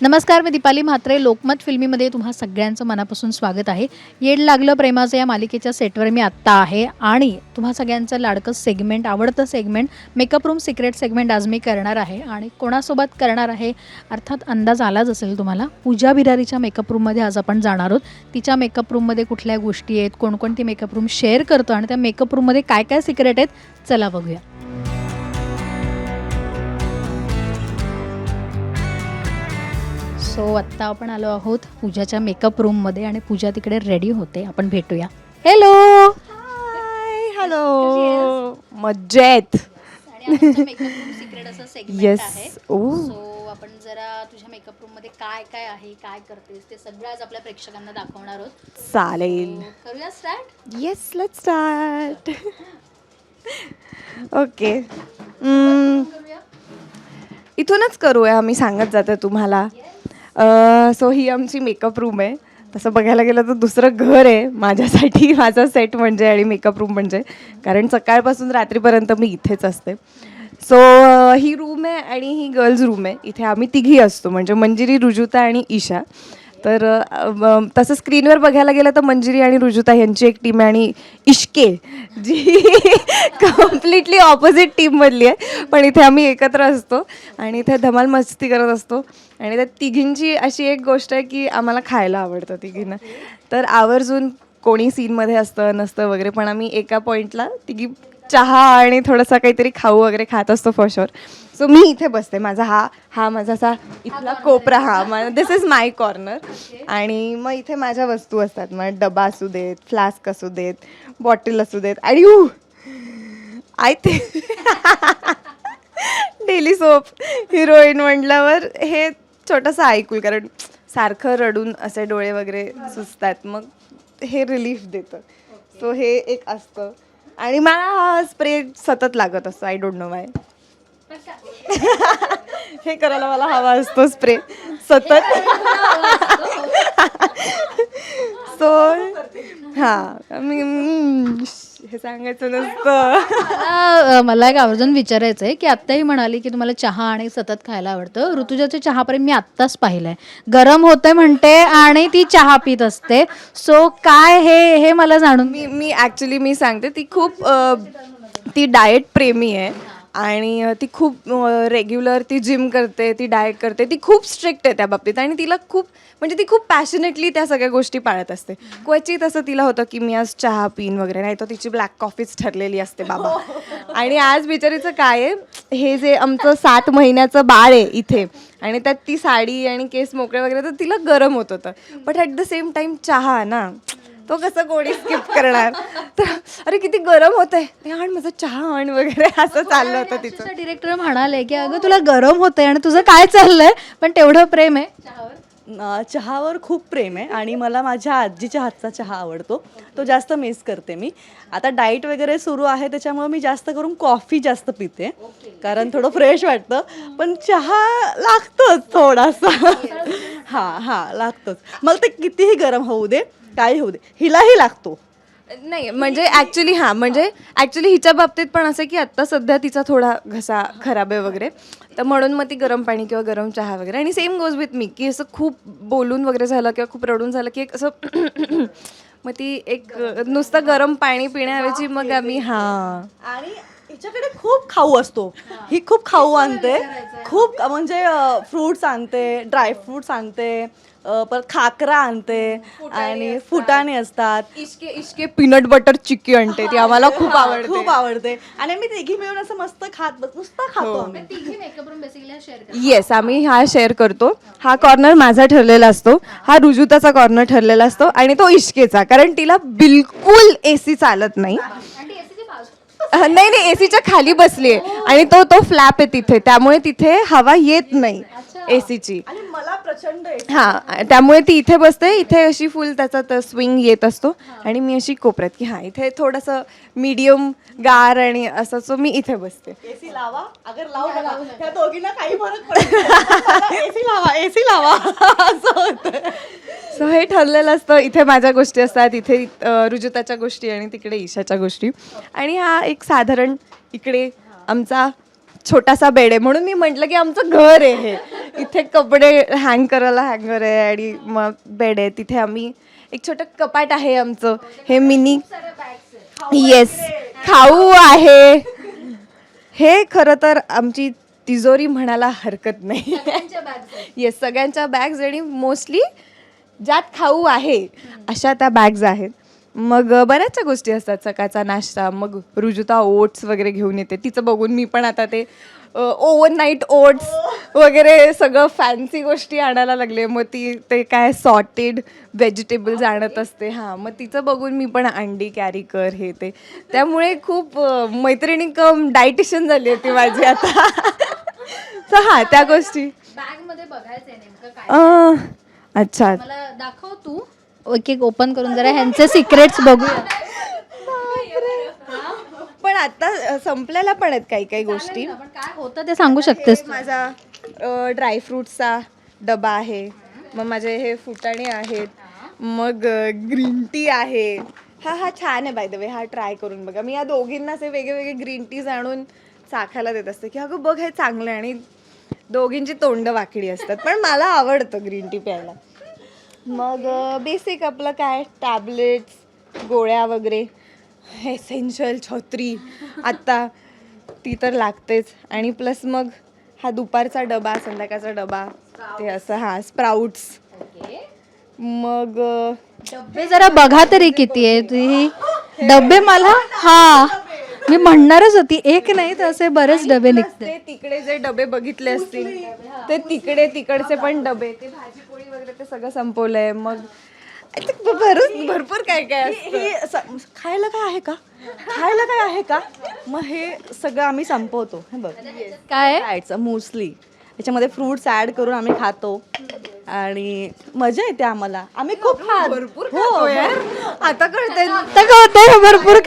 नमस्कार मी दीपाली म्हात्रे. लोकमत फिल्मीमध्ये तुम्हा सगळ्यांचं मनापासून स्वागत आहे. येड लागलं प्रेमाचं या मालिकेच्या सेटवर मी आत्ता आहे आणि तुम्हा सगळ्यांचं लाडकं सेगमेंट आवडतं segment makeup room secret segment आज मी करणार आहे आणि कोणासोबत करणार आहे अर्थात अंदाज आलाच असेल तुम्हाला. पूजा बिरारीच्या मेकअप रूममध्ये आज आपण जाणार आहोत. तिच्या मेकअप रूममध्ये कुठल्या गोष्टी आहेत कोणकोणती मेकअप रूम शेअर करतो आणि त्या मेकअप रूममध्ये काय काय सिक्रेट आहेत चला बघूया. सो आत्ता आपण आलो आहोत पूजाच्या मेकअप रूममध्ये आणि पूजा तिकडे रेडी होते. आपण भेटूया. हॅलो हाय हॅलो मज्जेत. येस ओ सो आपण जरा तुझ्या मेकअप रूममध्ये काय काय आहे काय करतेस ते सगळं आज आपल्या प्रेक्षकांना दाखवणार आहोत. चालेल. करूया start yes let start okay इथूनच करूया मी सांगत जाते तुम्हाला. सो ही आमची मेकअप रूम आहे. तसं बघायला गेलं तर दुसरं घर आहे माझ्यासाठी माझा सेट म्हणजे आणि मेकअप रूम म्हणजे. कारण सकाळपासून रात्रीपर्यंत मी इथेच असते. सो ही रूम आहे आणि ही गर्ल्स रूम आहे. इथे आम्ही तिघी असतो. म्हणजे मंजिरी रुजुता आणि ईशा. तर तसं स्क्रीनवर बघायला गेलं तर मंजिरी आणि रुजुता यांची एक टीम आहे आणि इश्के जी कम्प्लिटली ऑपोजिट टीममधली आहे. पण इथे आम्ही एकत्र असतो आणि इथे धमाल मस्ती करत असतो. आणि त्या तिघींची अशी एक गोष्ट आहे की आम्हाला खायला आवडतं तिघींना. तर आवर्जून कोणी सीनमध्ये असतं नसतं वगैरे पण आम्ही एका पॉईंटला तिघी चहा आणि थोडासा काहीतरी खाऊ वगैरे खात असतो फॉर शुअर सो मी इथे बसते. माझा हा हा माझा असा इथला कोपरा हा दिस इज माय कॉर्नर आणि मग इथे माझ्या वस्तू असतात. मग डबा असू देत फ्लास्क असू देत बॉटल असू देत. आणि यू आय ते डेली सोप हिरोईन म्हटल्यावर हे छोटंसं ऐकूल. कारण सारखं रडून असे डोळे वगैरे सुचतात मग हे रिलीफ देतं. सो हे एक असतं. आणि मला हा स्प्रे सतत लागत असतो. आय डोंट नो वाय हे करायला मला हवा असतो स्प्रे. सतत. सो हां. मी हम्म, हे सांगायचं नसतं. मला मला एक आवर्जून विचारायचं आहे की आत्ताही म्हणाली की तुम्हाला चहा आणि सतत खायला आवडतं. ऋतुजाचे चहाप्रेम मी आत्ताच पाहिलंय. गरम होते म्हणते आणि ती चहा पित असते. सो काय हे हे मला जाणून मी मी ॲक्च्युली मी सांगते ती खूप अ, ती डाएट प्रेमी आहे. आणि ती खूप रेग्युलर ती जिम करते ती डाएट करते ती खूप स्ट्रिक्ट आहे त्या बाबतीत आणि तिला खूप म्हणजे ती खूप पॅशनेटली त्या सगळ्या गोष्टी पाळत असते. क्वचित असं तिला होतं की मी आज चहा पिन वगैरे नाही तर तिची ब्लॅक कॉफीच ठरलेली असते बाबा. आणि आज बिचारीचं काय आहे हे जे आमचं सात महिन्याचं बाळ आहे इथे आणि त्यात ती साडी आणि केस मोकळे वगैरे तर तिला गरम होत होतं. But at the same time चहा ना तो कसं कोणी स्किप करणार? तर अरे किती गरम होत आहे आण माझा चहा आण वगैरे असं चाललं होतं तिचं. डिरेक्टर म्हणाले की अगं तुला गरम होतंय आणि तुझं काय चाललंय? पण तेवढं प्रेम आहे. चहावर खूप प्रेम आहे आणि मला माझ्या आजीच्या हातचा चहा आवडतो. तो जास्त मिस करते मी. आता डाईट वगैरे सुरू आहे त्याच्यामुळे मी जास्त करून कॉफी जास्त पिते. कारण थोडं फ्रेश वाटतं. पण चहा लागतोच थोडासा. हां हां लागतोच. मला ते कितीही गरम होऊ दे काही होऊ दे. हिलाही लागतो. नाही म्हणजे ॲक्च्युली हां म्हणजे ॲक्च्युली हिच्या बाबतीत पण असं आहे की आत्ता सध्या तिचा थोडा घसा खराब आहे वगैरे. तर म्हणून मग ती गरम पाणी किंवा गरम चहा वगैरे. आणि सेम गोज विथ मी की असं खूप बोलून वगैरे झालं किंवा खूप रडून झालं की एक असं मग ती एक नुसतं गरम पाणी पिण्याऐवजी मग आम्ही हां. आणि हिच्याकडे खूप खाऊ असतो. ही खूप खाऊ आणते. खूप म्हणजे फ्रुट्स आणते ड्रायफ्रुट्स आणते. परत खाकरा आणते आणि फुटाणे असतात. इश्के इश्के पीनट बटर चिक्की आणते ती आम्हाला खूप आवडते. खूप आवडते. आणि आम्ही तिघी मिळून असं मस्त खात बस नुसतं खातो आम्ही. तिघी makeup room basically share yes आम्ही हा शेअर करतो. हा कॉर्नर माझा ठरलेला असतो. हा रुजुताचा कॉर्नर ठरलेला असतो आणि तो इश्केचा कारण तिला बिलकुल ए सी चालत नाही. अह, नाही नाही एसीच्या खाली बसली आहे आणि तो तो फ्लॅप आहे तिथे त्यामुळे तिथे हवा येत नाही. एसीची आणि मला प्रचंड. हा त्यामुळे ती इथे बसते इथे अशी फुल त्याचा स्विंग येत असतो. आणि मी अशी कोपऱ्यात की हा इथे थोडंसं मीडियम गार आणि असं सो मी इथे बसते. एसी लावा. अगर लावू नका त्या दोघींना काही फरक पडत एसी लावा एसी लावा. असं होतं. सो हे ठरलेलं असतं. इथे माझ्या गोष्टी असतात इथे अ, रुजुताच्या गोष्टी आणि तिकडे ईशाच्या गोष्टी. आणि हा एक साधारण इकडे आमचा छोटासा बेड आहे. म्हणून मी म्हटलं की आमचं घर आहे हे. इथे कपडे हँग करायला हँगर आहे आणि मग बेड आहे. तिथे आम्ही एक छोटं कपाट आहे आमचं. हे मिनी येस खाऊ आहे. हे खरं तर आमची तिजोरी म्हणायला हरकत नाही. येस सगळ्यांच्या बॅग्स आणि मोस्टली ज्यात खाऊ आहे अशा त्या बॅग्स आहेत. मग बऱ्याचशा गोष्टी असतात सकाळचा नाश्ता मग रुजुता ओट्स वगैरे घेऊन येते. तिचं बघून मी पण आता ते ओव्हर नाईट ओट्स वगैरे सगळं फॅन्सी गोष्टी आणायला लागले. मग ती ते काय सॉर्टेड व्हेजिटेबल्स आणत असते. हां मग तिचं बघून मी पण अंडी कॅरी कर हे ते. त्यामुळे खूप मैत्रिणी कम डायटिशियन झाली होती माझी आता. तर हां त्या गोष्टी. बॅगमध्ये बघायचंय नेमकं काय अ, अच्छा. मला दाखव तू. एक एक ओपन करून जरा ह्यांचे सिक्रेट्स बघूया. पण आता अ, संपलेल्या पण आहेत काही काही गोष्टी. काय होतं ते सांगू शकतेस तू. माझा ड्रायफ्रुट्सचा डबा आहे. मग माझे हे फुटाणे आहेत. मग ग्रीन टी आहे. हा हा छान आहे बाय द वे हा ट्राय करून बघा. मी या दोघींना असे वेगळे वेगळे ग्रीन टीज आणून चाखायला देत असते. की अगं बघ हे चांगलं आहे आणि दोघींची तोंड वाकडी असतात. पण मला आवडतं ग्रीन टी प्यायला. मग बेसिक आपलं काय? टॅबलेट्स गोळ्या वगैरे. एसेन्शियल छत्री. आत्ता ती तर लागतेच. आणि प्लस मग हा दुपारचा डबा संध्याकाळचा डबा. ते असं हा स्प्राउट्स मग डब्बे जरा बघा तरी किती आहे ती डब्बे मला हा. मी म्हणणारच होती एक नाही तर असे बरेच डबे निघते ते तिकडे जे डबे बघितले असतील ते तिकडे तिकडचे पण डबे ते भाजी पोळी वगैरे ते सगळं संपवलंय मग think भरपूर भरपूर काय काय असतं. हे खायला काय आहे का? खायला काय आहे का? मग हे सगळं आम्ही संपवतो. हे बघ. काय? खायचं मोस्टली. त्याच्यामध्ये फ्रुट्स ऍड करून आम्ही खातो. आणि मजा येते आम्हाला. आम्ही खूप खात भरपूर खातो यार. आता कळतंय आता कळतंय भरपूर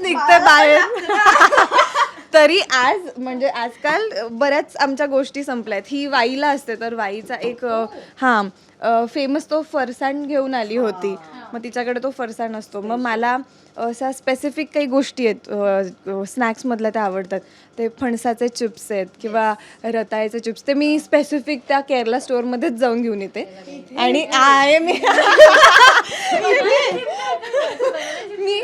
निघतंय बाहेर. तरी आज म्हणजे आजकाल बऱ्याच आमच्या गोष्टी संपल्यात. ही वाईला असते तर वाईचा एक हा. फेमस तो फरसाण घेऊन आली होती. मग तिच्याकडे तो फरसाण असतो. मग मला असा स्पेसिफिक काही गोष्टी आहेत स्नॅक्समधल्या त्या आवडतात. ते फणसाचे चिप्स आहेत किंवा रताळ्याचे चिप्स ते मी स्पेसिफिक त्या केरला स्टोअरमध्येच जाऊन घेऊन येते. आणि आहे मी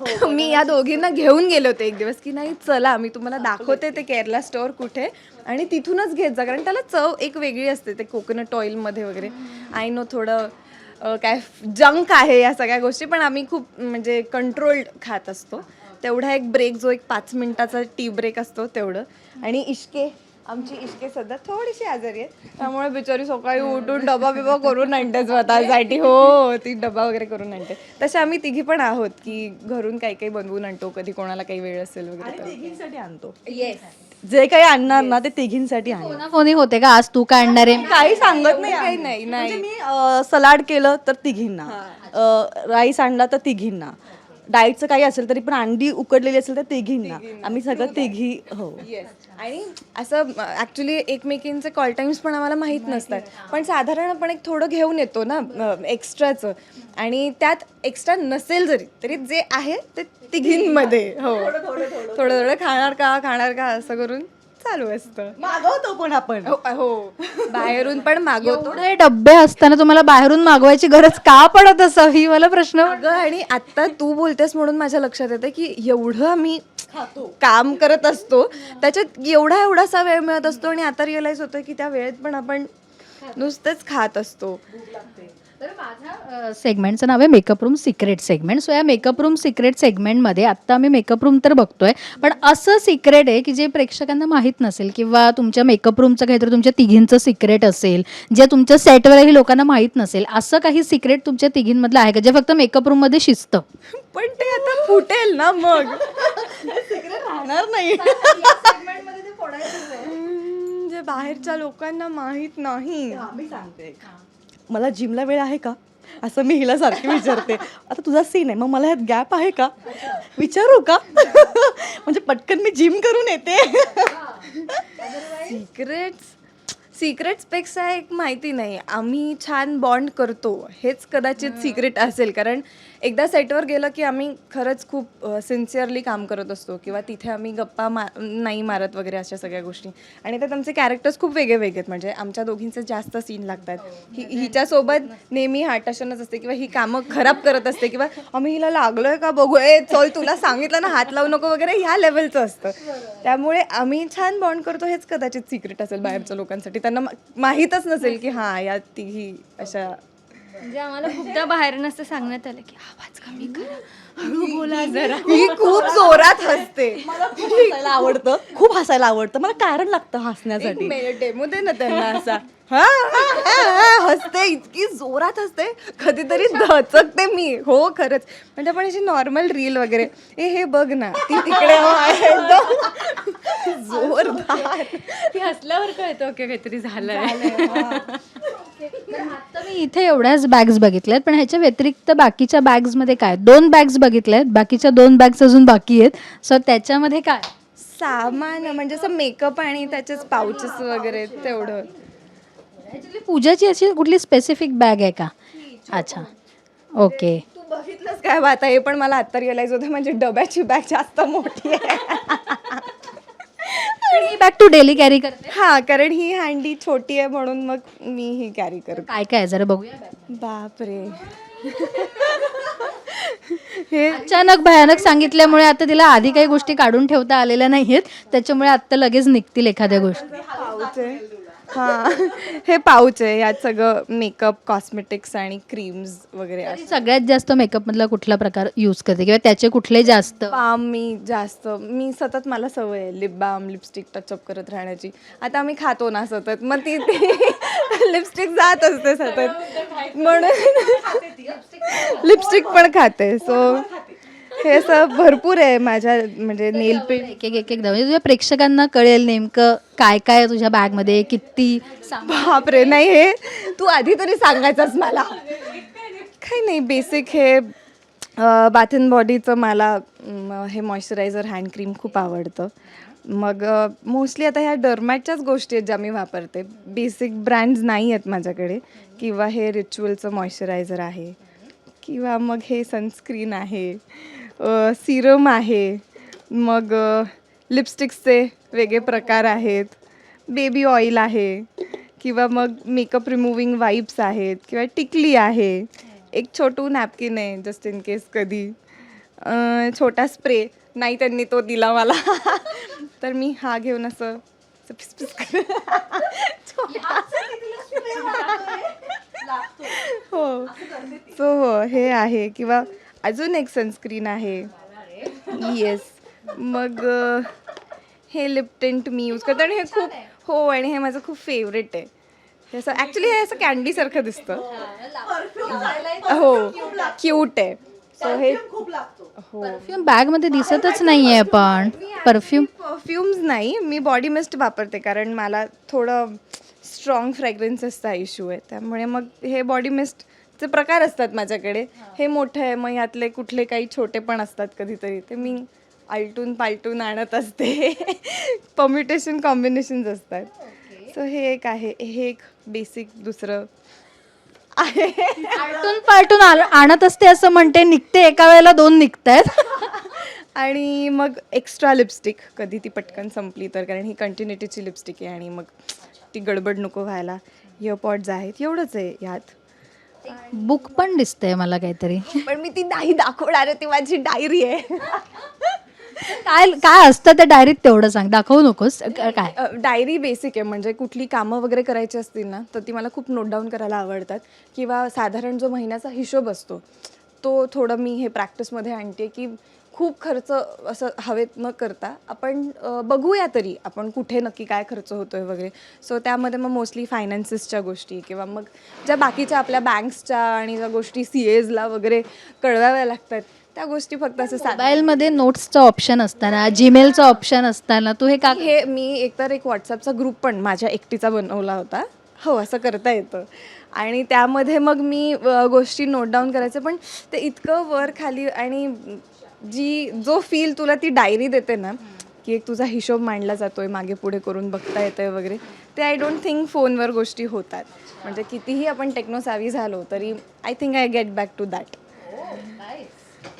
मी मी या दोघींना घेऊन गेले होते एक दिवस की नाही चला मी तुम्हाला दाखवते ते केरला स्टोअर कुठे आणि तिथूनच घेत जा कारण त्याला चव एक वेगळी असते ते कोकोनट ऑइलमध्ये वगैरे. आय नो थोडं काय जंक आहे या सगळ्या गोष्टी पण आम्ही खूप म्हणजे कंट्रोल्ड खात असतो. तेवढा एक ब्रेक जो एक पाच मिनिटाचा टी ब्रेक असतो तेवढं. आणि इश्के आमची इश्के सध्या थोडीशी आजारी आहे त्यामुळे बिचारी सकाळी उठून डबा बिबा करून आणते स्वतःसाठी हो ती डबा वगैरे करून आणते तसे आम्ही तिघी पण आहोत की घरून काही काही बनवून आणतो कधी कोणाला काही वेळ असेल वगैरे आणतो. जे काही आणणार ना ते तिघींसाठी फोनी होते का? आज तू काय आणणार आहे? काही सांगत नाही काही. नाही, म्हणजे मी सलाड केलं तर तिघींना. राईस आणला तर तिघींना. डाएटचं काही असेल तरी पण अंडी उकडलेली असेल तर तिघींना. आम्ही सगळं तिघी हो. येस आणि असं ॲक्च्युली एकमेकींचे कॉल टाईम्स पण आम्हाला माहीत नसतात. पण साधारण आपण एक थोडं घेऊन येतो ना एक्स्ट्राचं आणि त्यात एक्स्ट्रा नसेल जरी तरी जे आहे ते तिघींमध्ये हो. थोडं थोडं खाणार का खाणार का असं करून. चालू असतं. मागवतो पण आपण? हो हो. बाहेरून पण मागवतो. एवढे डब्बे असताना तुम्हाला बाहेरून मागवायची गरज का पडत असावी? मला प्रश्न. अगं आणि आता तू बोलतेस म्हणून माझ्या लक्षात येतं की एवढं आम्ही काम करत असतो त्याच्यात एवढा एवढासा वेळ मिळत असतो आणि आता रिअलाइज होतं की त्या वेळेत पण आपण नुसतेच खात असतो. तर माझ्या सेगमेंटचं नाव आहे makeup room secret segment so या मेकअप रूम सिक्रेट सेगमेंटमध्ये आत्ता आम्ही मेकअप रूम तर बघतोय पण असं सिक्रेट आहे की जे प्रेक्षकांना माहीत नसेल किंवा तुमच्या मेकअप रूमचं काहीतरी तुमच्या तिघींचं सिक्रेट असेल जे तुमच्या सेटवरही लोकांना माहीत नसेल असं काही सिक्रेट तुमच्या तिघींमधलं आहे का? जे फक्त मेकअप रूममध्ये शिजतं पण ते आता फुटेल ना मग. राहणार नाही. बाहेरच्या लोकांना माहीत नाही. मी सांगते. मला जिमला वेळ आहे का? असं मी हिला सारखी विचारते. आता तुझा सीन आहे मग मला ह्यात गॅप आहे का? विचारू का? म्हणजे पटकन मी जिम करून येते. सिक्रेट्स सिक्रेट्सपेक्षा एक माहिती नाही. आम्ही छान बॉन्ड करतो. हेच कदाचित सिक्रेट असेल. कारण एकदा सेटवर गेलं की आम्ही खरंच खूप सिन्सिअरली काम करत असतो किंवा तिथे आम्ही गप्पा मा नाही मारत वगैरे अशा सगळ्या गोष्टी. आणि त्यात आमचे कॅरेक्टर्स खूप वेगळे वेगळे आहेत. म्हणजे आमच्या दोघींचे जास्त सीन लागतात. ही हिच्यासोबत नेहमी हाटाशनच असते किंवा ही कामं खराब करत असते किंवा आम्ही हिला लागलोय का बघू ए चल तुला सांगितलं ना हात लावू नको वगैरे ह्या लेवलचं असतं. त्यामुळे आम्ही छान बॉन्ड करतो हेच कदाचित सिक्रेट असेल बाहेरच्या लोकांसाठी. त्यांना माहीतच नसेल की हां या तिघी अशा म्हणजे आम्हाला खूपदा बाहेर नसतं सांगण्यात आलं की आवाज कमी करा. हळू बोला जरा. ही खूप जोरात हसते. मला खूप हसायला आवडतं. खूप हसायला आवडतं. मला कारण लागतं हसण्यासाठी. डेमो दे ना त्यांना असा. हसते इतकी जोरात हसते. कधीतरी दचकते मी. हो खरंच. म्हणजे आपण अशी नॉर्मल रील वगैरे. ए हे बघ ना ती तिकडे हो आहे एकदम जोरदार. ती हसल्यावर कळतं की काहीतरी झालंय. आता मी इथे एवढ्याच बॅग्स बघितल्यात पण ह्याच्या व्यतिरिक्त बाकीच्या बॅग्समध्ये काय? दोन बॅग्स बघितल्यात बाकीच्या दोन बॅग्स अजून बाकी आहेत. सो त्याच्यामध्ये काय? सामान म्हणजे असं मेकअप आणि त्याचेच पाउचेस वगैरे तेवढं. ॲक्च्युली पूजाची अशी कुठली स्पेसिफिक बॅग आहे का? अच्छा. ओके तू बघितलंस काय बा आता? हे पण मला आता रिअलाइज होतं म्हणजे डब्याची बॅग जास्त मोठी आहे. ही बॅग तू डेली कॅरी करते? हा कारण ही हँडी छोटी आहे म्हणून मग मी ही कॅरी करते. काय काय आहे? जरा बघूया. बापरे. हे अचानक भयानक सांगितल्यामुळे आता तिला आधी काही गोष्टी काढून ठेवता आलेल्या नाहीयेत. त्याच्यामुळे आत्ता लगेच निघतील एखाद्या गोष्टी. आहे. हा. हे पाऊच आहे यात सगळं मेकअप कॉस्मेटिक्स आणि क्रीम्स वगैरे असं. सगळ्यात जास्त मेकअप मधला कुठला प्रकार यूज करते? किंवा त्याचे कुठले जास्त? बाम मी जास्त मी सतत मला सवय आहे लिप बाम लिपस्टिक टचअप करत राहण्याची. आता आम्ही खातो ना सतत मग ती लिपस्टिक जात असते सतत. म्हणून लिपस्टिक पण खाते सो हे असं भरपूर आहे माझ्या म्हणजे नेल पेंट एक एक एक एकदा म्हणजे तुझ्या प्रेक्षकांना कळेल नेमकं काय काय आहे तुझ्या बॅगमध्ये किती सामान. बापरे नाही हे तू आधी तरी सांगायचंच मला. काही नाही बेसिक हे बाथ अँड बॉडीचं मला हे मॉइश्चरायझर हँड क्रीम खूप आवडतं. मग मोस्टली आता ह्या डर्मॅटच्याच गोष्टी आहेत ज्या मी वापरते. बेसिक ब्रँड्स नाही आहेत माझ्याकडे. किंवा हे रिच्युअलचं मॉइश्चरायझर आहे. किंवा मग हे सनस्क्रीन आहे. सिरम आहे मग लिपस्टिक्सचे वेगळे प्रकार आहेत बेबी ऑइल आहे किंवा मग मेकअप रिमुव्हिंग वाईप्स आहेत किंवा टिकली आहे. एक छोटू नॅपकिन आहे जस्ट इन केस कधी. छोटा स्प्रे नाही त्यांनी तो दिला मला. तर मी हा घेऊन असं हो. सो हो हे आहे. किंवा अजून एक सनस्क्रीन आहे. येस मग हे लिप टिंट मी यूज करते आणि हे खूप हो आणि हे माझं खूप फेवरेट आहे. हे असं ॲक्च्युली हे असं कॅन्डीसारखं दिसतं. हो क्यूट आहे. सो हे हो. परफ्यूम बॅगमध्ये दिसतच नाहीये पण. परफ्यूम परफ्युम्स नाही. मी बॉडी मिस्ट वापरते कारण मला थोडं स्ट्रॉंग फ्रॅग्रन्सेसचा इश्यू आहे. त्यामुळे मग हे बॉडी मिस्टचे प्रकार असतात माझ्याकडे. हे. मोठं आहे मग यातले कुठले काही छोटे पण असतात कधीतरी. ते मी आलटून पालटून आणत असते. पम्युटेशन कॉम्बिनेशन्स असतात. सो हे एक आहे. हे एक बेसिक दुसरं आहे. पालटून पालटून आल- आणत असते असं म्हणते निघते एका वेळेला दोन निघतायत. आणि मग एक्स्ट्रा लिपस्टिक कधी ती पटकन संपली तर कारण ही कंटिन्युटीची लिपस्टिक आहे आणि मग ती गडबड नको व्हायला. इयरपॉड्स आहेत. एवढंच आहे यात. बुक पण दिसतंय मला काहीतरी. पण मी ती नाही दाखवणार आहे ती माझी डायरी आहे. काय काय असतं त्या डायरीत तेवढं सांग. दाखवू नकोस. क- काय? डायरी बेसिक आहे. म्हणजे कुठली कामं वगैरे करायची असतील ना तर ती मला खूप नोट डाऊन करायला आवडतात. किंवा साधारण जो महिन्याचा हिशोब असतो तो थोडं मी हे प्रॅक्टिसमध्ये आणते की खूप खर्च असं हवेत न करता आपण बघूया तरी आपण कुठे नक्की काय खर्च होतोय वगैरे. सो त्यामध्ये मग मोस्टली फायनान्सेसच्या गोष्टी किंवा मग ज्या बाकीच्या आपल्या बँक्सच्या आणि ज्या गोष्टी सी एजला वगैरे कळवाव्या लागतात त्या गोष्टी फक्त असं मोबाईलमध्ये नोट्सचं ऑप्शन असताना जीमेलचं ऑप्शन असताना तू हे का हे मी एकतर एक व्हॉट्सअपचा ग्रुप पण माझ्या एकटीचा बनवला होता. हो असं करता येतं. आणि त्यामध्ये मग मी गोष्टी नोट डाऊन करायचं पण ते इतकं वर खाली आणि जी जो फील तुला ती डायरी देते ना की एक तुझा हिशोब मांडला जातोय मागे पुढे करून बघता येतंय वगैरे ते आय डोंट थिंक फोनवर गोष्टी होतात. म्हणजे कितीही आपण टेक्नोसावी झालो तरी I think I get back to that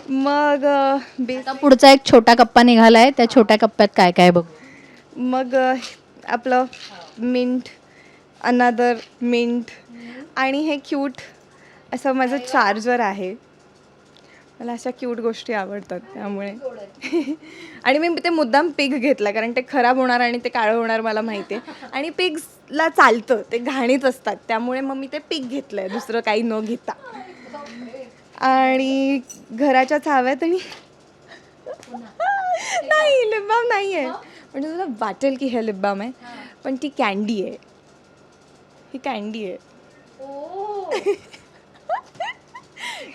मग अ, बे आता पुढचा एक छोटा कप्पा निघालाय त्या छोट्या कप्प्यात काय काय बघू? मग अ, आपलं मिंट अनादर मिंट आणि हे क्यूट असं माझं चार्जर आहे. मला अशा क्यूट गोष्टी आवडतात त्यामुळे. आणि मी ते मुद्दाम पिग घेतला कारण ते खराब होणार आणि ते काळं होणार मला माहिती आहे आणि पिग्सला चालतं ते घाणीत असतात त्यामुळे मग मी ते पिग घेतलं आहे दुसरं काही न घेता. आणि घराच्या चाव्यात आणि नाही लिप बाम नाही आहे म्हणजे तुला वाटेल की हे लिप बाम आहे पण ती कॅन्डी आहे. ही कॅन्डी आहे.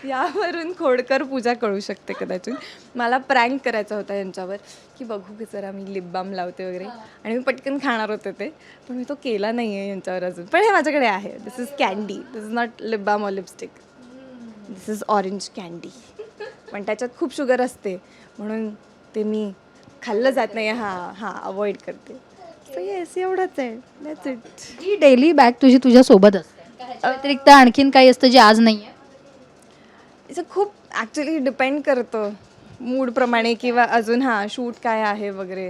यावरून खोडकर पूजा कळू शकते कदाचित. मला प्रँक करायचा होता यांच्यावर की बघू की जरा मी लिप बाम लावते वगैरे. आणि मी पटकन खाणार होते ते. पण मी तो केला नाही आहे यांच्यावर अजून. पण हे माझ्याकडे आहे. This is candy this is not lip balm or lipstick this is orange candy पण त्याच्यात खूप शुगर असते. म्हणून ते मी खाल्लं जात नाही. हां हां अवॉइड करते. सो येस एवढंच आहे. दॅट्स इट ही डेली बॅग तुझी तुझ्या सोबत असते व्यतिरिक्त आणखीन काही असतं जे आज नाही आहे याचं खूप ॲक्च्युली डिपेंड करतं मूडप्रमाणे किंवा अजून हां शूट काय आहे वगैरे.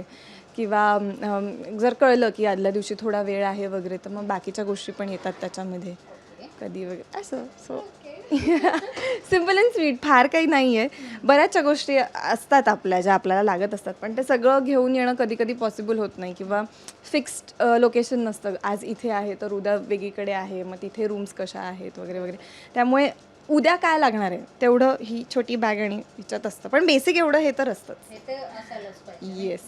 किंवा अम, जर कळलं की आदल्या दिवशी थोडा वेळ आहे वगैरे तर मग बाकीच्या गोष्टी पण येतात त्याच्यामध्ये. कधी वगैरे असं सो सिंपल अँड स्वीट फार काही नाही आहे बऱ्याचशा गोष्टी असतात आपल्या ज्या आपल्याला लागत असतात. पण ते सगळं घेऊन येणं कधी कधी पॉसिबल होत नाही किंवा फिक्स्ड लोकेशन नसतं. आज इथे आहे तर उद्या वेगळीकडे आहे मग तिथे रूम्स कशा आहेत वगैरे वगैरे. त्यामुळे उद्या काय लागणार आहे? तेवढं ही छोटी बॅग आणि हिच्यात असतं. पण बेसिक एवढं हे तर असतंच. येस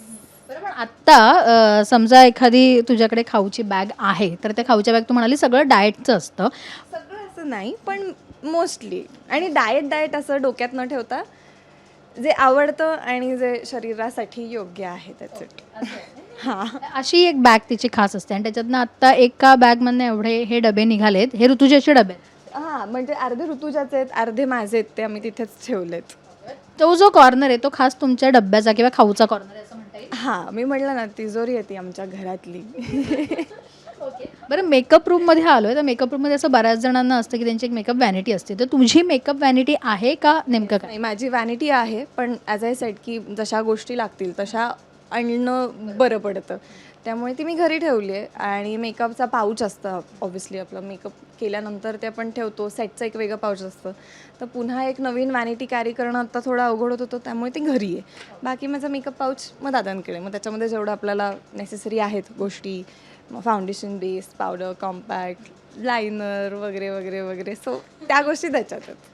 बरं पण आत्ता अं, समजा एखादी तुझ्याकडे खाऊची बॅग आहे तर त्या खाऊच्या बॅग तू म्हणाली सगळं डाएटचं असतं. सगळं असं नाही पण मोस्टली आणि डाएट डाएट असं डोक्यात न ठेवता जे आवडतं आणि जे शरीरासाठी योग्य आहे त्याचं हां. अशी एक बॅग तिची खास असते. आणि त्याच्यातनं आत्ता एका बॅगमधनं एवढे हे डबे निघालेत. हे ऋतुजाचे डबे आहेत. हां म्हणजे अर्धे ऋतुजाचे आहेत अर्धे माझे आहेत ते आम्ही तिथेच ठेवलेत. तो जो कॉर्नर आहे तो खास तुमच्या डब्याचा किंवा खाऊचा कॉर्नर आहे असं म्हणता येईल? हां मी म्हटलं ना तिजोरी आहे ती आमच्या घरातली. बरं मेकअप रूममध्ये आलोय. तर मेकअप रूममध्ये असं बऱ्याच जणांना असतं की त्यांची एक मेकअप व्हॅनिटी असते. तर तुझी मेकअप व्हॅनिटी आहे का नेमकं काय? नाही माझी व्हॅनिटी आहे पण ॲज आय सेट की जशा गोष्टी लागतील तशा आणणं बरं पडतं. त्यामुळे ती मी घरी ठेवली आहे. आणि मेकअपचा पाऊच असतं ऑब्व्हियसली आपलं. मेकअप केल्यानंतर ते आपण ठेवतो सेटचं एक वेगळं पाऊच असतं. तर पुन्हा एक नवीन वॅनिटी कॅरी करणं आता थोडं अवघड होत होतं त्यामुळे ती घरी आहे. बाकी माझा मेकअप पाऊच मग दादांकडे मग त्याच्यामध्ये जेवढं आपल्याला नेसेसरी आहेत गोष्टी मग foundation base powder compact liner वगैरे वगैरे वगैरे. सो त्या गोष्टी त्याच्यात आहेत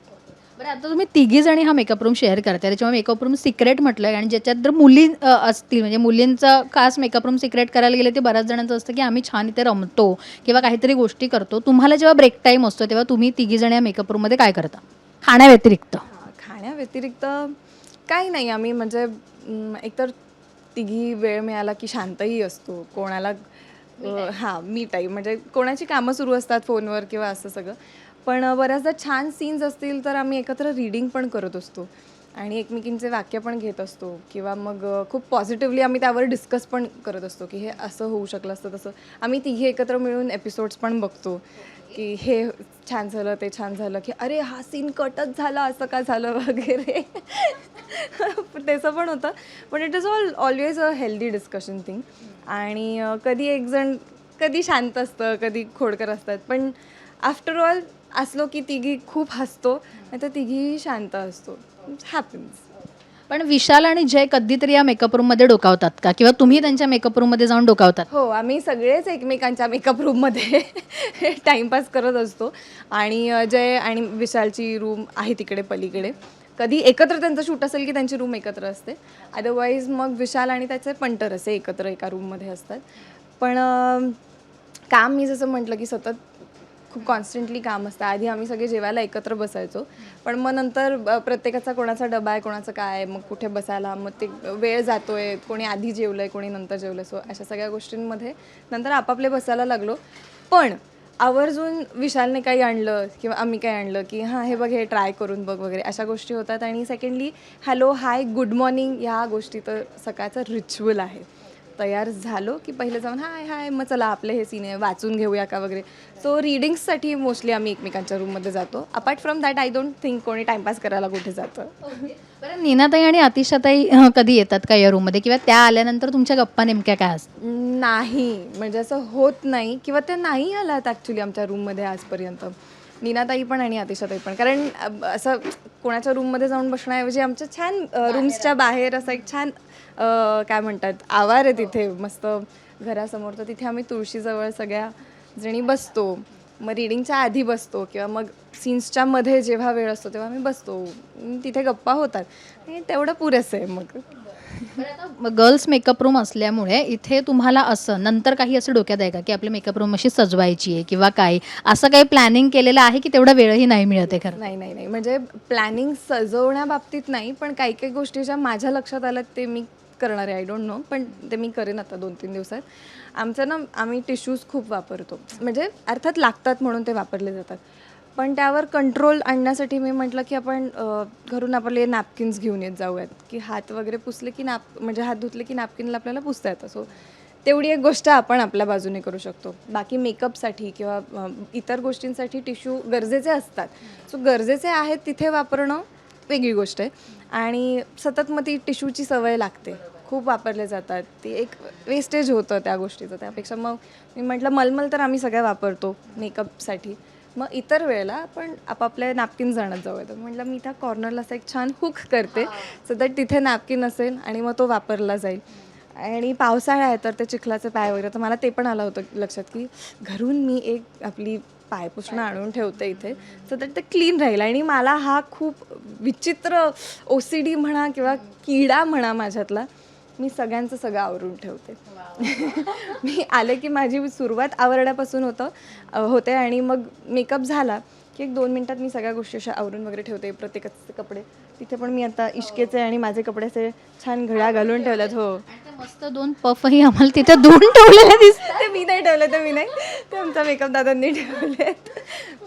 बरं आता तुम्ही तिघी जणी हा मेकअप रूम शेअर करताय त्याच्यामुळे मेकअप रूम सिक्रेट म्हटलंय आणि ज्याच्यात जर मुली अ, असतील म्हणजे मुलींचा खास मेकअप रूम सिक्रेट करायला गेले ते बऱ्याच जणांचं असतं की आम्ही छान इथे रमतो किंवा काहीतरी गोष्टी करतो. तुम्हाला जेव्हा ब्रेक टाईम असतो तेव्हा तुम्ही तिघी जण या मेकअप रूममध्ये काय करता? खाण्याव्यतिरिक्त. खाण्याव्यतिरिक्त काही नाही. आम्ही म्हणजे एकतर तिघी वेळ मिळाला की शांतही असतो. कोणाला अ, हां मी टाईम म्हणजे कोणाची कामं सुरू असतात फोनवर किंवा असं सगळं. पण बऱ्याचदा छान सीन्स असतील तर आम्ही एकत्र रीडिंग पण करत असतो. आणि एकमेकींचे वाक्य पण घेत असतो. किंवा मग खूप पॉझिटिव्हली आम्ही त्यावर डिस्कस पण करत असतो की हे असं होऊ शकलं असतं तसं. आम्ही तिघे एकत्र मिळून एपिसोड्स पण बघतो. की हे छान झालं ते छान झालं की अरे हा सीन कटच झाला असं का झालं वगैरे. पण त्याचं पण होतं. पण it is all always a healthy discussion thing आणि कधी एकजण कधी शांत असतं कधी खोडकर असतात. पण आफ्टर ऑल असलो की तिघी खूप हसतो नाही तर तिघी शांत असतो. हॅपन्स पण विशाल आणि जय कधीतरी या मेकअप रूममध्ये डोकावतात का? किंवा तुम्ही त्यांच्या मेकअप रूममध्ये जाऊन डोकावतात? हो आम्ही सगळेच एकमेकांच्या मेकअप रूममध्ये टाईमपास करत असतो. आणि जय आणि विशालची रूम आहे तिकडे पलीकडे. कधी एकत्र त्यांचं शूट असेल की त्यांची रूम एकत्र असते. अदरवाईज मग विशाल आणि त्याचे पंटर असे एकत्र एका रूममध्ये असतात. पण काम मी जसं म्हटलं की सतत खूप कॉन्स्टंटली काम असतं. आधी आम्ही सगळे जेवायला एकत्र बसायचो. पण मग नंतर प्रत्येकाचा कोणाचा डबा आहे कोणाचं काय आहे मग कुठे बसायला मग ते वेळ जातोय कोणी आधी जेवलं आहे कोणी नंतर जेवलं सो अशा सगळ्या गोष्टींमध्ये नंतर आपापले बसायला लागलो. पण आवर्जून विशालने काही आणलं किंवा आम्ही काही आणलं की हां हे बघ हे ट्राय करून बघ वगैरे अशा गोष्टी होतात. आणि secondly hello hi good morning ह्या गोष्टी तर सकाळचं रिच्युअल आहे. तयार झालो की पहिले जाऊन हाय हाय मग चला आपले हे सीन आहे वाचून घेऊया का? वगैरे. सो रिडिंग्ससाठी मोस्टली आम्ही एकमेकांच्या रूममध्ये जातो. Apart from that I don't think कोणी टाइमपास करायला कुठे जातं. बरं नीनाताई आणि अतिशाताई कधी येतात का या रूममध्ये किंवा त्या आल्यानंतर तुमच्या गप्पा नेमक्या काय असतात? नाही. म्हणजे असं होत नाही. किंवा ते नाही आलात ॲक्च्युली आमच्या रूममध्ये आजपर्यंत. नीनाताई पण आणि अतिशाताई पण. कारण अ, असं कोणाच्या रूममध्ये जाऊन बसण्याऐवजी आमच्या छान रूम्सच्या बाहेर असं एक छान अ, काय म्हणतात आवार आहे तिथे मस्त घरासमोर. तर तिथे आम्ही तुळशीजवळ सगळ्या जणी बसतो. मग रिडिंगच्या आधी बसतो किंवा मग सीन्सच्या मध्ये जेव्हा वेळ असतो तेव्हा आम्ही बसतो. तिथे गप्पा होतात. तेवढं पुरेसं आहे मग. गर्ल्स मेकअप रूम असल्यामुळे इथे तुम्हाला असं नंतर काही असं डोक्यात आहे का की आपली मेकअप रूम अशी सजवायची आहे किंवा काय? असं काही प्लॅनिंग केलेलं आहे की तेवढा वेळही नाही मिळत आहे खरं? नाही नाही नाही. म्हणजे प्लॅनिंग सजवण्याबाबतीत नाही पण काही काही गोष्टी ज्या माझ्या लक्षात आल्या ते मी करणार आहे. आय डोंट नो पण ते मी करेन आता दोन तीन दिवसात. आमचं ना आम्ही टिश्यूज खूप वापरतो. म्हणजे अर्थात लागतात म्हणून ते वापरले जातात. पण त्यावर कंट्रोल आणण्यासाठी मी म्हटलं की आपण घरून आपले नॅपकिन्स घेऊन येत जाऊयात. की हात वगैरे पुसले की नॅप म्हणजे हात धुतले की नॅपकिनला आपल्याला पुसता येतं. सो तेवढी एक गोष्ट आपण आपल्या बाजूने करू शकतो. बाकी मेकअपसाठी किंवा इतर गोष्टींसाठी टिश्यू गरजेचे असतात. सो गरजेचे आहेत तिथे वापरणं वेगळी गोष्ट आहे. आणि सतत मग ती टिश्यूची सवय लागते. खूप वापरले जातात. ती एक वेस्टेज होतं त्या गोष्टीचं. त्यापेक्षा मग मी म्हटलं मलमल तर आम्ही सगळ्या वापरतो मेकअपसाठी मग इतर वेळेला आपण आपापल्या नॅपकिन जाणत जाऊया. तर म्हटलं मी त्या कॉर्नरला असं एक छान हुक करते सो दॅट तिथे नॅपकिन असेल आणि मग तो वापरला जाईल. आणि पावसाळा आहे तर ते चिखलाचे पाय वगैरे तर मला ते पण आलं होतं लक्षात की घरून मी एक आपली पायपुसणं आणून ठेवते इथे सो दॅट ते क्लीन राहील. आणि मला हा खूप विचित्र ओ सी डी म्हणा किंवा किडा म्हणा माझ्यातला मी सगळ्यांचं सगळं आवरून ठेवते. मी आले की माझी सुरुवात आवरण्यापासून होतं होते आणि मग मेकअप झाला की एक दोन मिनटात मी सगळ्या गोष्टी अशा आवरून वगैरे ठेवते प्रत्येकाचे कपडे. तिथे पण मी आता इश्केचे आणि माझे कपडे असे छान घड्या घालून ठेवल्यात हो. मस्त दोन पफही आम्हाला तिथे धुवून ठेवलेले दिसतात. ते मी नाही ठेवले ते मी नाही. ते आमचा मेकअप दादांनी ठेवले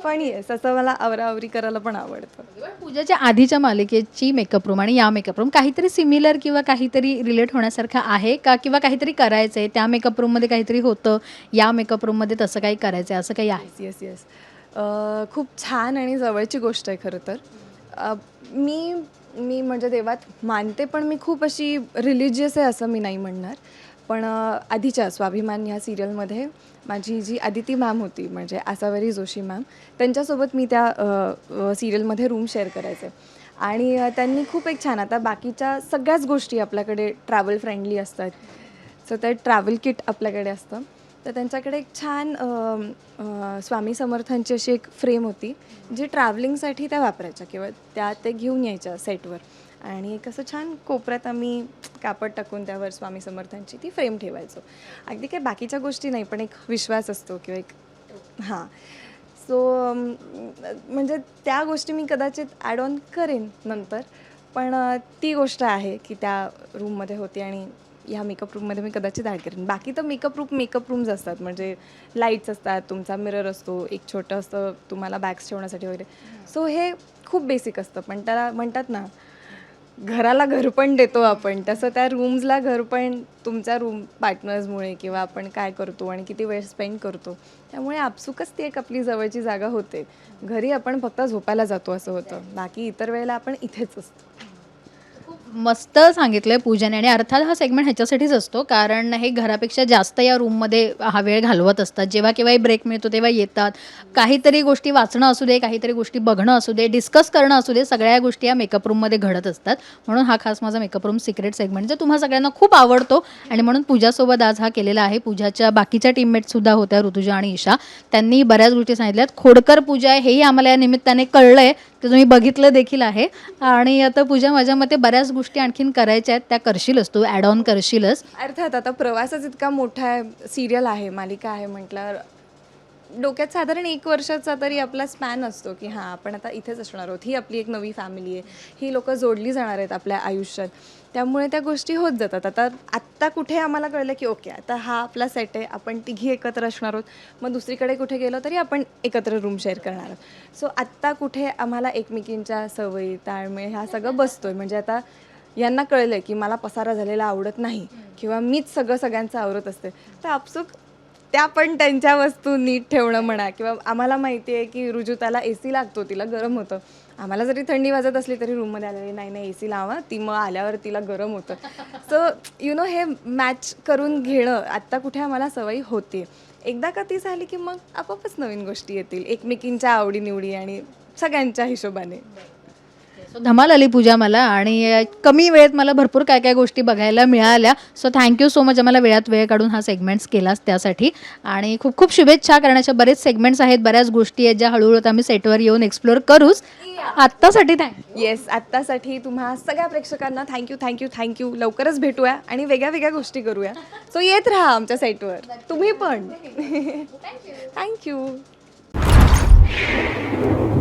पण येस असं मला आवराआवरी करायला पण आवडतं. पूजाच्या आधीच्या मालिकेची मेकअप रूम आणि या मेकअप रूम काहीतरी सिमिलर किंवा काहीतरी रिलेट होण्यासारखं आहे का? किंवा काहीतरी करायचं आहे त्या मेकअप रूममध्ये काहीतरी होतं या मेकअप रूममध्ये तसं काही करायचं आहे असं काही आहे? येस येस खूप छान आणि जवळची गोष्ट आहे खरं तर. मी मी म्हणजे देवात मानते पण मी खूप अशी रिलिजियस आहे असं मी नाही म्हणणार. पण आधीच्या स्वाभिमान ह्या सिरियलमध्ये माझी जी आदिती मॅम होती म्हणजे आसावरी जोशी मॅम त्यांच्यासोबत मी त्या सिरियलमध्ये रूम शेअर करायचे. आणि त्यांनी खूप एक छान आता बाकीच्या सगळ्याच गोष्टी आपल्याकडे ट्रॅव्हल फ्रेंडली असतात. सो ते ट्रॅव्हल किट आपल्याकडे असतं. तर त्यांच्याकडे एक छान अ, स्वामी समर्थांची अशी एक फ्रेम होती जी ट्रॅव्हलिंगसाठी त्या वापरायच्या किंवा त्या ते घेऊन यायच्या सेटवर. आणि एक असं छान कोपऱ्यात आम्ही कापड टाकून त्यावर स्वामी समर्थांची ती फ्रेम ठेवायचो. अगदी काही बाकीच्या गोष्टी नाही पण एक विश्वास असतो किंवा एक हां. सो म्हणजे त्या गोष्टी मी कदाचित ॲड ऑन करेन नंतर पण अ, ती गोष्ट आहे की त्या रूममध्ये होती आणि ह्या मेकअप रूममध्ये मी कदाचित ॲड करेन. बाकी तर मेकअप रूम मेकअप रूम्स असतात. म्हणजे लाईट्स असतात तुमचा मिरर असतो एक छोटं असतं तुम्हाला बॅग्स ठेवण्यासाठी वगैरे. सो हे खूप बेसिक असतं. पण त्याला म्हणतात ना घराला घर पण देतो आपण. तसं त्या रूम्सला घर पण तुमच्या रूम पार्टनर्समुळे किंवा आपण काय करतो आणि किती वेळ स्पेंड करतो त्यामुळे आपसुकच ती एक आपली जवळची जागा होते. घरी आपण फक्त झोपायला जातो असं होतं. बाकी इतर वेळेला आपण इथेच असतो. मस्त सांगितलंय पूजाने आणि अर्थात हा सेगमेंट ह्याच्यासाठीच असतो कारण हे घरापेक्षा जास्त या रूममध्ये हा वेळ घालवत असतात. जेव्हा केव्हाही ब्रेक मिळतो तेव्हा येतात. काहीतरी गोष्टी वाचणं असू दे काहीतरी गोष्टी बघणं असू दे डिस्कस करणं असू दे सगळ्या गोष्टी या मेकअप रूममध्ये घडत असतात. म्हणून हा खास माझा मेकअप रूम सिक्रेट सेगमेंट जो तुम्हा सगळ्यांना खूप आवडतो. आणि म्हणून पूजासोबत आज हा केलेला आहे. पूजाच्या बाकीच्या टीममेटसुद्धा होत्या ऋतुजा आणि ईशा. त्यांनी बऱ्याच गोष्टी सांगितल्यात. खोडकर पूजा आहे हेही आम्हाला या निमित्ताने कळलं आहे ते तुम्ही बघितलं देखील आहे. आणि आता पूजा माझ्या मते बऱ्याच गोष्टी आणखीन करायच्या आहेत त्या करशीलच तू ॲड ऑन करशीलच. अर्थात आता प्रवासच इतका मोठा आहे सिरियल आहे मालिका आहे म्हटल्यावर डोक्यात साधारण एक वर्षाचा तरी आपला स्पॅन असतो की हां आपण आता इथेच असणार आहोत ही आपली एक नवी फॅमिली आहे ही लोकं जोडली जाणार आहेत आपल्या आयुष्यात. त्यामुळे त्या गोष्टी होत जातात. आता आत्ता कुठे आम्हाला कळलं की ओके आता हा आपला सेट आहे आपण तिघी एकत्र असणार आहोत मग दुसरीकडे कुठे गेलो तरी आपण एकत्र रूम शेअर करणार आहोत. सो आत्ता कुठे आम्हाला एकमेकींच्या सवयी ताळमेळ ह्या सगळं बसतोय. म्हणजे आता यांना कळलं की मला पसारा झालेला आवडत नाही किंवा मीच सगळं सगळ्यांचं आवरत असते. तर आपसुक त्या पण त्यांच्या वस्तू नीट ठेवणं म्हणा किंवा आम्हाला माहिती आहे की रुजुताला ए सी लागतो तिला गरम होतं. आम्हाला जरी थंडी वाजत असली तरी रूममध्ये आलेली नाही नाही ए सी लावा. ती मग आल्यावर तिला गरम होतं. सो यु नो हे मॅच करून घेणं आत्ता कुठे आम्हाला सवयी होते. एकदा का ती झाली की मग आपापच नवीन गोष्टी येतील एकमेकींच्या आवडीनिवडी आणि सगळ्यांच्या हिशोबाने. सो धमाल आली पूजा मला आणि कमी वेळेत मला भरपूर काय काय गोष्टी बघायला मिळाल्या. सो थँक्यू सो मच आम्हाला वेळात वेळ काढून हा सेगमेंट्स केलास त्यासाठी. आणि खूप खूप शुभेच्छा करण्याच्या बरेच सेगमेंट्स आहेत बऱ्याच गोष्टी आहेत ज्या हळूहळू आम्ही सेटवर येऊन एक्सप्लोअर करूच. आत्तासाठी थँक्यू येस आत्तासाठी तुम्हा सगळ्या प्रेक्षकांना थँक्यू थँक्यू थँक्यू लवकरच भेटूया आणि वेगळ्या वेगळ्या गोष्टी करूया. सो येत राहा आमच्या साईटवर तुम्ही पण. थँक्यू